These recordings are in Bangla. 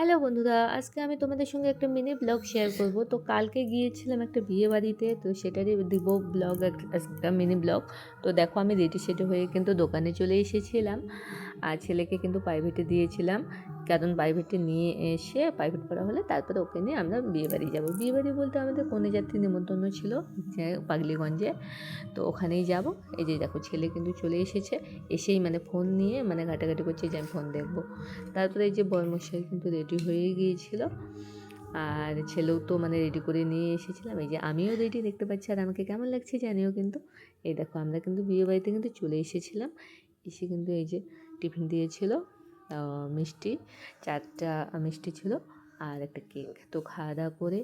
হ্যালো বন্ধুরা, আজকে আমি তোমাদের সঙ্গে একটা মিনি ব্লগ শেয়ার করব। তো কালকে গিয়েছিলাম একটা বিয়ে বাড়িতে, তো সেটারই দিব ব্লগ একটা মিনি ব্লগ তো দেখো আমি রেডি সেডি হয়ে কিন্তু দোকানে চলে এসেছিলাম। আর ছেলেকে কিন্তু প্রাইভেটে দিয়েছিলাম। কারণ প্রাইভেটে নিয়ে এসে প্রাইভেট পড়া হলে তারপরে ওকে নিয়ে আমরা বিয়ে বাড়ি যাব। বিয়ে বাড়ি বলতে আমাদের কনে যাত্রী নিমন্ত্রণ ছিল যে পাগলিগঞ্জে। তো ওখানেই যাব। এই যে দেখো ছেলে কিন্তু চলে এসেছে। এসেই মানে ফোন নিয়ে মানে ঘাটাঘাটি করছে যে আমি ফোন দেখব। তারপরে এই যে বর্মশাই কিন্তু রেডি হয়ে গিয়েছিল। আর ছেলেও তো মানে রেডি করে নিয়ে এসেছিলাম। এই যে আমিও রেডি দেখতে পাচ্ছি। আর আমাকে কেমন লাগছে জানিও কিন্তু। এই দেখো আমরা কিন্তু বিয়ে বাড়িতে কিন্তু চলে এসেছিলাম। এসে কিন্তু এই যে টিফিন দিয়েছিল। মিষ্টি চারটা মিষ্টি ছিল আর একটা কেক। তো খাওয়া দাওয়া করে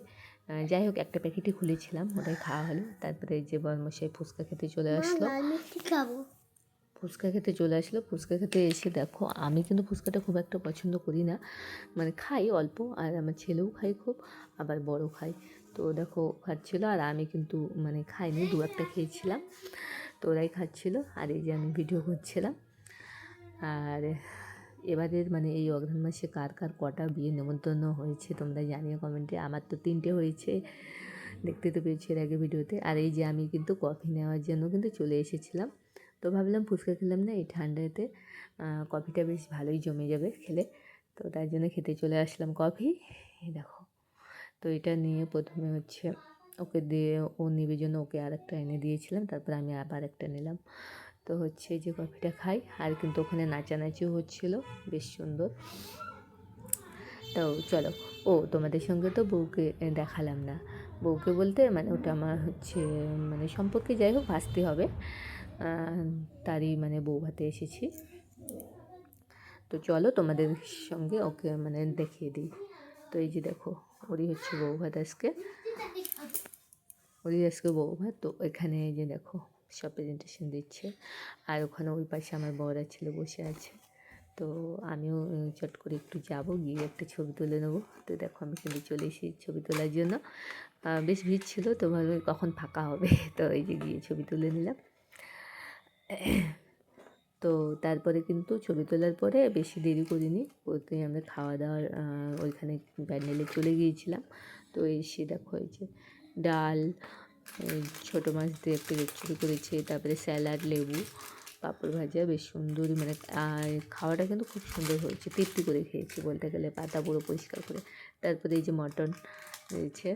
যাই হোক একটা প্যাকেটই খুলেছিলাম ওটাই খাওয়া হলো। তারপরে যে বর্মশাই ফুচকা খেতে চলে আসলো। খাব। ফুচকা খেতে চলে আসলো। ফুচকা খেতে এসে দেখো আমি কিন্তু ফুচকাটা খুব একটা পছন্দ করি না। মানে খাই অল্প আর আমার ছেলেও খাই খুব আবার বড় খাই তো দেখো খাচ্ছিল আর আমি কিন্তু মানে খাইনি দু একটা খেয়েছিলাম। তো ওরাই খাচ্ছিল আর এই যে আমি ভিডিও করছিলাম। আর এবারের মানে এই অগ্রহণ মাসে কার কার কটা বিয়ে নেমন্তন্ন হয়েছে তোমরা জানিও কমেন্টে। আমার তো তিনটে হয়েছে, দেখতে তো পেয়েছি এর আগে ভিডিওতে। আর এই যে আমি কিন্তু কফি নেওয়ার জন্য কিন্তু চলে এসেছিলাম। তো ভাবলাম ফুচকা খেলাম না এই ঠান্ডাতে। কফিটা বেশ ভালোই জমে যাবে খেলে। তো তার জন্য খেতে চলে আসলাম কফি। দেখো, তো এটা নিয়ে প্রথমে হচ্ছে ওকে দিয়ে, ও নিবে জন্য ওকে আর একটা এনে দিয়েছিলাম। তারপর আমি আবার একটা নিলাম। তো হচ্ছে যে কফিটা খাই, আর কিন্তু ওখানে নাচানাচিও হচ্ছিল, বেশ সুন্দর। তো চলো, ও তোমাদের সঙ্গে তো বউকে দেখালাম না। বউকে বলতে মানে ওটা আমার হচ্ছে মানে সম্পর্কে যাই হোক ভাসতে হবে। তারই মানে বউ ভাতে এসেছি। তো চলো তোমাদের সঙ্গে ওকে মানে দেখিয়ে দিই। তো এই যে দেখো, ওরই হচ্ছে বউ ভাত আজকে। ওরই আজকে বউ ভাত, তো এখানে এই যে দেখো। সব প্রেজেন্টেশন দিচ্ছে। আর ওখানে ওই পাশে আমার বড় ছেলে বসে আছে। তো আমিও চট করে একটু যাব, গিয়ে একটা ছবি তুলে নেব। তো দেখো আমি কিন্তু চলে এসেছি ছবি তোলার জন্য। বেশ ভিড় ছিল, তো ভাবে কখন ফাঁকা হবে? তো এই যে গিয়ে ছবি তুলে নিলাম। তো তারপরে কিন্তু ছবি তোলার পরে বেশি দেরি করিনি। বলতে আমরা খাওয়া দাওয়ার ওইখানে প্যান্ডেলে চলে গিয়েছিলাম। তো এসে দেখো এই যে ডাল ছোটো মাছ দিয়ে একটু রেচুরি করেছে, তারপরে স্যালাড, লেবু, পাঁপড় ভাজা, বেশ সুন্দরই মানে আর খাওয়াটা কিন্তু খুব সুন্দর হয়েছে, তৃপ্তি করে খেয়েছি বলতে গেলে, পাতা পুরো পরিষ্কার করে। তারপরে এই যে মটন রয়েছে,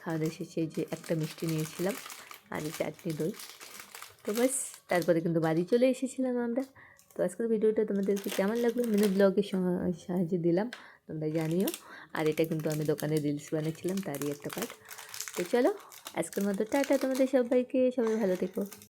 খাওয়া দাওয়া শেষে যে একটা মিষ্টি নিয়েছিলাম, আর এই চাটনি দই। তো ব্যাস, তারপরে কিন্তু বাড়ি চলে এসেছিলাম আমরা। তো আজকের ভিডিওটা তোমাদেরকে কেমন লাগল? মিনি ব্লগের সাহায্যে দিলাম, তোমরা জানিও। আর এটা কিন্তু আমি দোকানে রিলস বানিয়েছিলাম, তারই একটা পার্ট তো চলো আজকের মতো টাটা তোমাদের সবাইকে সবাই ভালো থেকো।